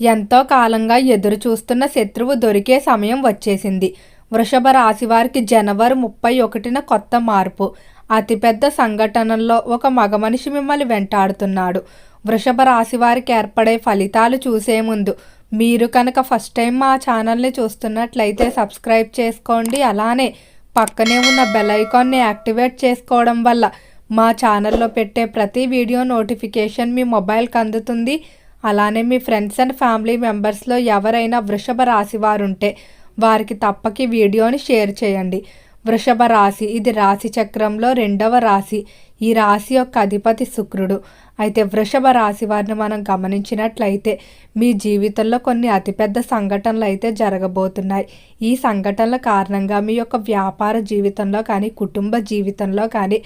ఎంతో కాలంగా ఎదురు చూస్తున్న శత్రువు దొరికే సమయం వచ్చేసింది. వృషభ రాశి వారికి జనవరి ముప్పై ఒకటిన కొత్త మార్పు. అతిపెద్ద సంఘటనల్లో ఒక మగ మనిషి మిమ్మల్ని వెంటాడుతున్నాడు. వృషభ రాశి వారికి ఏర్పడే ఫలితాలు చూసే ముందు మీరు కనుక ఫస్ట్ టైం మా ఛానల్ని చూస్తున్నట్లయితే సబ్స్క్రైబ్ చేసుకోండి. అలానే పక్కనే ఉన్న బెల్ ఐకాన్ని యాక్టివేట్ చేసుకోవడం వల్ల మా ఛానల్లో పెట్టే ప్రతి వీడియో నోటిఫికేషన్ మీ మొబైల్కి అందుతుంది. అలానే మీ ఫ్రెండ్స్ అండ్ ఫ్యామిలీ మెంబర్స్లో ఎవరైనా వృషభ రాశి వారు ఉంటే వారికి తప్పకి వీడియోని షేర్ చేయండి. వృషభ రాశి ఇది రాశి చక్రంలో రెండవ రాశి ఈ రాశి యొక్క అధిపతి శుక్రుడు. అయితే వృషభ రాశి వారిని మనం గమనించినట్లయితే మీ జీవితంలో కొన్ని అతిపెద్ద సంఘటనలు అయితే జరగబోతున్నాయి. ఈ సంఘటనల కారణంగా మీ యొక్క వ్యాపార జీవితంలో కానీ కుటుంబ జీవితంలో కానీ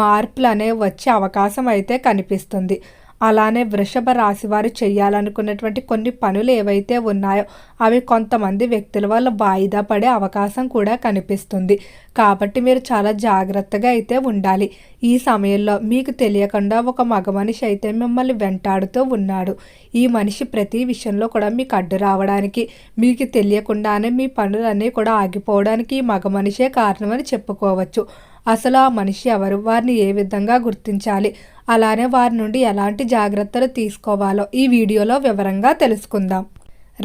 మార్పులు అనేవి వచ్చే అవకాశం అయితే కనిపిస్తుంది. అలానే వృషభ రాశి వారు చేయాలనుకున్నటువంటి కొన్ని పనులు ఏవైతే ఉన్నాయో అవి కొంతమంది వ్యక్తుల వల్ల వాయిదా పడే అవకాశం కూడా కనిపిస్తుంది. కాబట్టి మీరు చాలా జాగ్రత్తగా అయితే ఉండాలి. ఈ సమయంలో మీకు తెలియకుండా ఒక మగ మనిషి అయితే మిమ్మల్ని వెంటాడుతూ ఉన్నాడు. ఈ మనిషి ప్రతి విషయంలో కూడా మీకు అడ్డు రావడానికి మీకు తెలియకుండానే మీ పనులన్నీ కూడా ఆగిపోవడానికి ఈ మగ మనిషే కారణమని చెప్పుకోవచ్చు. అసలు ఆ మనిషి ఎవరు? వారిని ఏ విధంగా గుర్తించాలి? అలానే వారి నుండి ఎలాంటి జాగ్రత్తలు తీసుకోవాలో ఈ వీడియోలో వివరంగా తెలుసుకుందాం.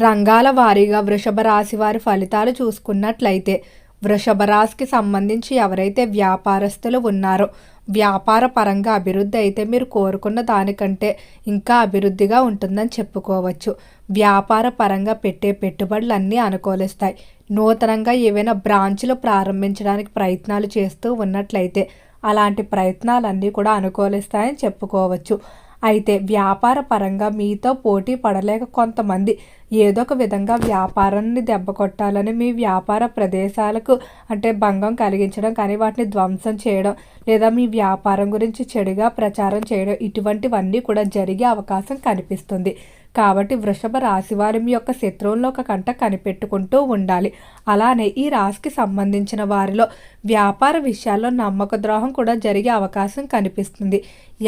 రంగాల వారీగా వృషభ రాశి వారి ఫలితాలు చూసుకున్నట్లయితే వృషభ రాశికి సంబంధించి ఎవరైతే వ్యాపారస్తులు ఉన్నారో వ్యాపార పరంగా అభివృద్ధి అయితే మీరు కోరుకున్న దానికంటే ఇంకా అభివృద్ధిగా ఉంటుందని చెప్పుకోవచ్చు. వ్యాపార పరంగా పెట్టే పెట్టుబడులు అన్నీ అనుకూలిస్తాయి. నూతనంగా ఏవైనా బ్రాంచ్లు ప్రారంభించడానికి ప్రయత్నాలు చేస్తూ ఉన్నట్లయితే అలాంటి ప్రయత్నాలన్నీ కూడా అనుకూలిస్తాయని చెప్పుకోవచ్చు. అయితే వ్యాపార పరంగా మీతో పోటీ పడలేక కొంతమంది ఏదో ఒక విధంగా వ్యాపారాన్ని దెబ్బ కొట్టాలని మీ వ్యాపార ప్రదేశాలకు అంటే భంగం కలిగించడం కానీ వాటిని ధ్వంసం చేయడం లేదా మీ వ్యాపారం గురించి చెడుగా ప్రచారం చేయడం ఇటువంటివన్నీ కూడా జరిగే అవకాశం కనిపిస్తుంది. కాబట్టి వృషభ రాశి వారి యొక్క శత్రువులను ఒక కంట కనిపెట్టుకుంటూ ఉండాలి. అలానే ఈ రాశికి సంబంధించిన వారిలో వ్యాపార విషయాల్లో నమ్మక ద్రోహం కూడా జరిగే అవకాశం కనిపిస్తుంది.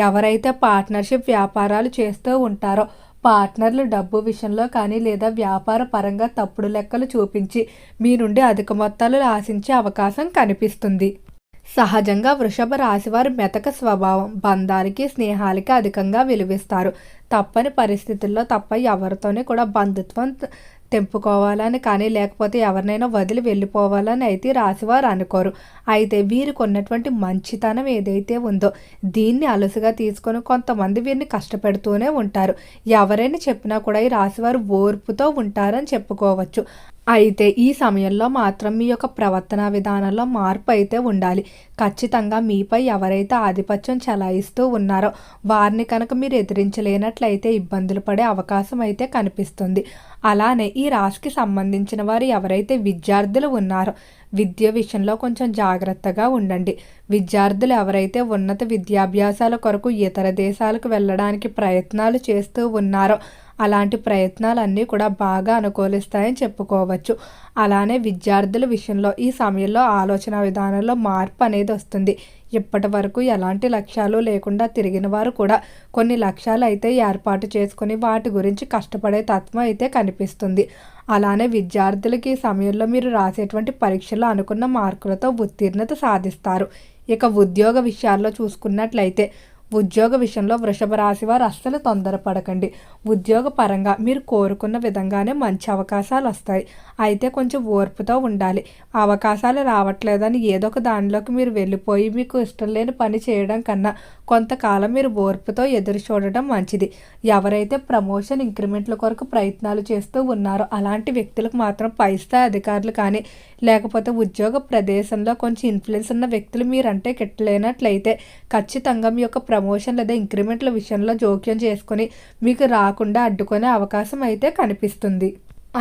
ఎవరైతే పార్ట్నర్షిప్ వ్యాపారాలు చేస్తూ ఉంటారో పార్ట్నర్లు డబ్బు విషయంలో కానీ లేదా వ్యాపార పరంగా తప్పుడు లెక్కలు చూపించి మీ నుండి అధిక మొత్తాలు ఆశించే అవకాశం కనిపిస్తుంది. సహజంగా వృషభ రాశివారు మెతక స్వభావం బంధాలకి స్నేహాలకి అధికంగా విలువిస్తారు. తప్పని పరిస్థితుల్లో తప్ప ఎవరితోనే కూడా బంధుత్వం తెంపుకోవాలని కానీ లేకపోతే ఎవరినైనా వదిలి వెళ్ళిపోవాలని అయితే రాశివారు అనుకోరు. అయితే వీరికి ఉన్నటువంటి మంచితనం ఏదైతే ఉందో దీన్ని అలసుగా తీసుకొని కొంతమంది వీరిని కష్టపెడుతూనే ఉంటారు. ఎవరైనా చెప్పినా కూడా ఈ రాశివారు ఓర్పుతో ఉంటారని చెప్పుకోవచ్చు. అయితే ఈ సమయంలో మాత్రం మీ యొక్క ప్రవర్తన విధానంలో మార్పు అయితే ఉండాలి. ఖచ్చితంగా మీపై ఎవరైతే ఆధిపత్యం చలాయిస్తూ ఉన్నారో వారిని కనుక మీరు ఎదిరించలేనట్లయితే ఇబ్బందులు పడే అవకాశం అయితే కనిపిస్తుంది. అలానే ఈ రాశికి సంబంధించిన వారు ఎవరైతే విద్యార్థులు ఉన్నారో విద్య విషయంలో కొంచెం జాగ్రత్తగా ఉండండి. విద్యార్థులు ఎవరైతే ఉన్నత విద్యాభ్యాసాల కొరకు ఇతర దేశాలకు వెళ్ళడానికి ప్రయత్నాలు చేస్తూ ఉన్నారో అలాంటి ప్రయత్నాలన్నీ కూడా బాగా అనుకూలిస్తాయని చెప్పుకోవచ్చు. అలానే విద్యార్థుల విషయంలో ఈ సమయంలో ఆలోచన విధానంలో మార్పు అనేది వస్తుంది. ఇప్పటి వరకు ఎలాంటి లక్ష్యాలు లేకుండా తిరిగిన వారు కూడా కొన్ని లక్ష్యాలు అయితే ఏర్పాటు చేసుకుని వాటి గురించి కష్టపడే తత్వం అయితే కనిపిస్తుంది. అలానే విద్యార్థులకి ఈ సమయంలో మీరు రాసేటువంటి పరీక్షలు అనుకున్న మార్కులతో ఉత్తీర్ణత సాధిస్తారు. ఇక ఉద్యోగ విషయాల్లో చూసుకున్నట్లయితే ఉద్యోగ విషయంలో వృషభ రాశి వారు అస్సలు తొందరపడకండి. ఉద్యోగ పరంగా మీరు కోరుకున్న విధంగానే మంచి అవకాశాలు వస్తాయి. అయితే కొంచెం ఓర్పుతో ఉండాలి. అవకాశాలు రావట్లేదని ఏదో ఒక దానిలోకి మీరు వెళ్ళిపోయి మీకు ఇష్టం లేని పని చేయడం కన్నా కొంతకాలం మీరు ఓర్పుతో ఎదురు చూడటం మంచిది. ఎవరైతే ప్రమోషన్ ఇంక్రిమెంట్ల కొరకు ప్రయత్నాలు చేస్తూ ఉన్నారో అలాంటి వ్యక్తులకు మాత్రం పై స్థాయి అధికారులు కానీ లేకపోతే ఉద్యోగ ప్రదేశంలో కొంచెం ఇన్ఫ్లుయెన్స్ ఉన్న వ్యక్తులు మీరంటే కిట్టలేనట్లయితే ఖచ్చితంగా మీ యొక్క ప్రమోషన్ లేదా ఇంక్రిమెంట్ల విషయంలో జోక్యం చేసుకొని మీకు రాకుండా అడ్డుకునే అవకాశం అయితే కనిపిస్తుంది.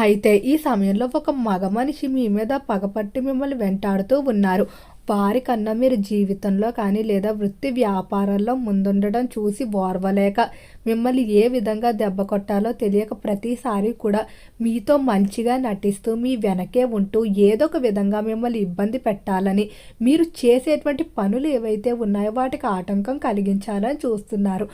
అయితే ఈ సమయంలో ఒక మగ మనిషి మీ మీద పగపట్టి మిమ్మల్ని వెంటాడుతూ ఉన్నారు. వారికన్నా మీరు జీవితంలో కానీ లేదా వృత్తి వ్యాపారాల్లో ముందుండడం చూసి ఓర్వలేక మిమ్మల్ని ఏ విధంగా దెబ్బ కొట్టాలో తెలియక ప్రతిసారి కూడా మీతో మంచిగా నటిస్తూ మీ వెనకే ఉంటూ ఏదో ఒక విధంగా మిమ్మల్ని ఇబ్బంది పెట్టాలని మీరు చేసేటువంటి పనులు ఏవైతే ఉన్నాయో వాటికి ఆటంకం కలిగించాలని చూస్తున్నారు.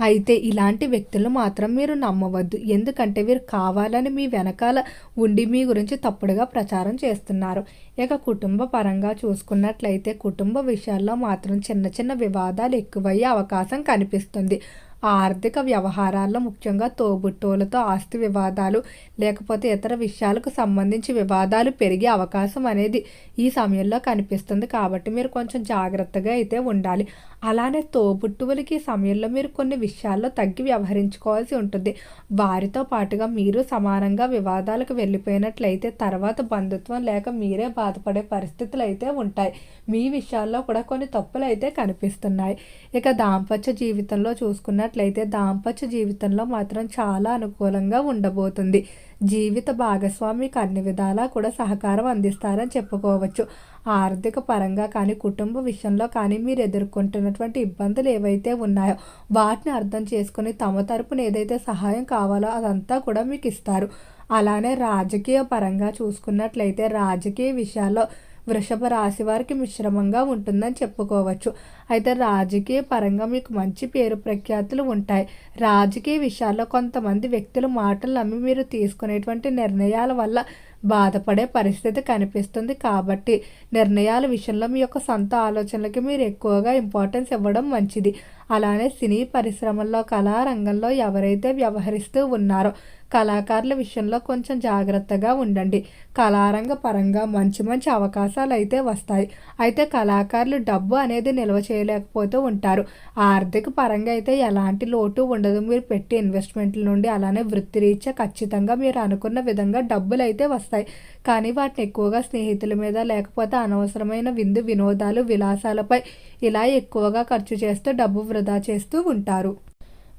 అయితే ఇలాంటి వ్యక్తులను మాత్రం మీరు నమ్మవద్దు. ఎందుకంటే వీరు కావాలని మీ వెనకాల ఉండి మీ గురించి తప్పుడుగా ప్రచారం చేస్తున్నారు. ఇక కుటుంబ పరంగా చూసుకున్నట్లయితే కుటుంబ విషయాల్లో మాత్రం చిన్న చిన్న వివాదాలు ఎక్కువయ్యే అవకాశం కనిపిస్తుంది. ఆర్థిక వ్యవహారాల్లో ముఖ్యంగా తోబుట్టువులతో ఆస్తి వివాదాలు లేకపోతే ఇతర విషయాలకు సంబంధించి వివాదాలు పెరిగే అవకాశం అనేది ఈ సమయంలో కనిపిస్తుంది. కాబట్టి మీరు కొంచెం జాగ్రత్తగా అయితే ఉండాలి. అలానే తోబుట్టువులకి ఈ సమయంలో మీరు కొన్ని విషయాల్లో తగ్గి వ్యవహరించుకోవాల్సి ఉంటుంది. వారితో పాటుగా మీరు సమానంగా వివాదాలకు వెళ్ళిపోయినట్లయితే తర్వాత బంధుత్వం లేక మీరే బాధపడే పరిస్థితులు అయితే ఉంటాయి. మీ విషయాల్లో కూడా కొన్ని తప్పులు అయితే కనిపిస్తున్నాయి. ఇక దాంపత్య జీవితంలో చూసుకున్న చూసుకున్నట్లయితే దాంపత్య జీవితంలో మాత్రం చాలా అనుకూలంగా ఉండబోతుంది. జీవిత భాగస్వామికి అన్ని విధాలా కూడా సహకారం అందిస్తారని చెప్పుకోవచ్చు. ఆర్థిక పరంగా కానీ కుటుంబ విషయంలో కానీ మీరు ఎదుర్కొంటున్నటువంటి ఇబ్బందులు ఏవైతే ఉన్నాయో వాటిని అర్థం చేసుకుని తమ తరపున ఏదైతే సహాయం కావాలో అదంతా కూడా మీకు ఇస్తారు. అలానే రాజకీయ పరంగా చూసుకున్నట్లయితే రాజకీయ విషయాల్లో వృషభ రాశి వారికి మిశ్రమంగా ఉంటుందని చెప్పుకోవచ్చు. అయితే రాజకీయ పరంగా మీకు మంచి పేరు ప్రఖ్యాతులు ఉంటాయి. రాజకీయ విషయాల్లో కొంతమంది వ్యక్తుల మాటలు నమ్మి మీరు తీసుకునేటువంటి నిర్ణయాల వల్ల బాధపడే పరిస్థితి కనిపిస్తుంది కాబట్టి నిర్ణయాల విషయంలో మీ యొక్క సొంత ఆలోచనలకి మీరు ఎక్కువగా ఇంపార్టెన్స్ ఇవ్వడం మంచిది. అలానే సినీ పరిశ్రమల్లో కళారంగంలో ఎవరైతే వ్యవహరిస్తూ ఉన్నారో కళాకారుల విషయంలో కొంచెం జాగ్రత్తగా ఉండండి. కళారంగ పరంగా మంచి మంచి అవకాశాలు అయితే వస్తాయి. అయితే కళాకారులు డబ్బు అనేది నిల్వ చేయలేకపోతూ ఉంటారు. ఆర్థిక పరంగా అయితే ఎలాంటి లోటు ఉండదు. మీరు పెట్టి ఇన్వెస్ట్మెంట్ల నుండి అలానే వృత్తిరీత్యా ఖచ్చితంగా మీరు అనుకున్న విధంగా డబ్బులు అయితే వస్తాయి. కానీ వాటిని ఎక్కువగా స్నేహితుల మీద లేకపోతే అనవసరమైన విందు వినోదాలు విలాసాలపై ఇలా ఎక్కువగా ఖర్చు చేస్తూ డబ్బు వృధా చేస్తూ ఉంటారు.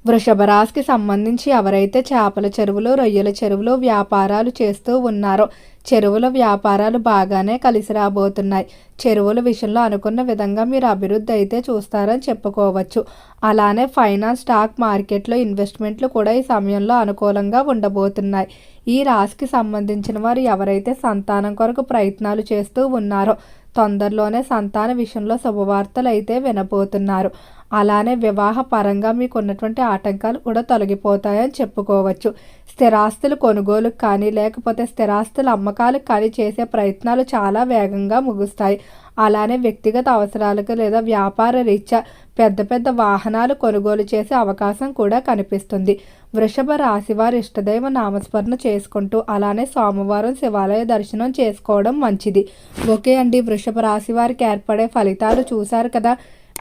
వృషభ రాశికి సంబంధించి ఎవరైతే చేపల చెరువులు రొయ్యల చెరువులు వ్యాపారాలు చేస్తూ ఉన్నారో చెరువుల వ్యాపారాలు బాగానే కలిసి రాబోతున్నాయి. చెరువుల విషయంలో అనుకున్న విధంగా మీరు అభివృద్ధి అయితే చూస్తారని చెప్పుకోవచ్చు. అలానే ఫైనాన్స్ స్టాక్ మార్కెట్లో ఇన్వెస్ట్మెంట్లు కూడా ఈ సమయంలో అనుకూలంగా ఉండబోతున్నాయి. ఈ రాశికి సంబంధించిన వారు ఎవరైతే సంతానం కొరకు ప్రయత్నాలు చేస్తూ ఉన్నారో తొందరలోనే సంతాన విషయంలో శుభవార్తలు అయితే వినబోతున్నారు. అలానే వివాహ పరంగా మీకు ఉన్నటువంటి ఆటంకాలు కూడా తొలగిపోతాయని చెప్పుకోవచ్చు. స్థిరాస్తులు కొనుగోలుకు కానీ లేకపోతే స్థిరాస్తుల అమ్మకాలకు కానీ చేసే ప్రయత్నాలు చాలా వేగంగా ముగుస్తాయి. అలానే వ్యక్తిగత అవసరాలకు లేదా వ్యాపార రీత్యా పెద్ద పెద్ద వాహనాలు కొనుగోలు చేసే అవకాశం కూడా కనిపిస్తుంది. వృషభ రాశి వారి ఇష్టదైవ నామస్మరణ చేసుకుంటూ అలానే సోమవారం శివాలయ దర్శనం చేసుకోవడం మంచిది. ఓకే అండి. వృషభ రాశి వారికి ఏర్పడే ఫలితాలు చూశారు కదా.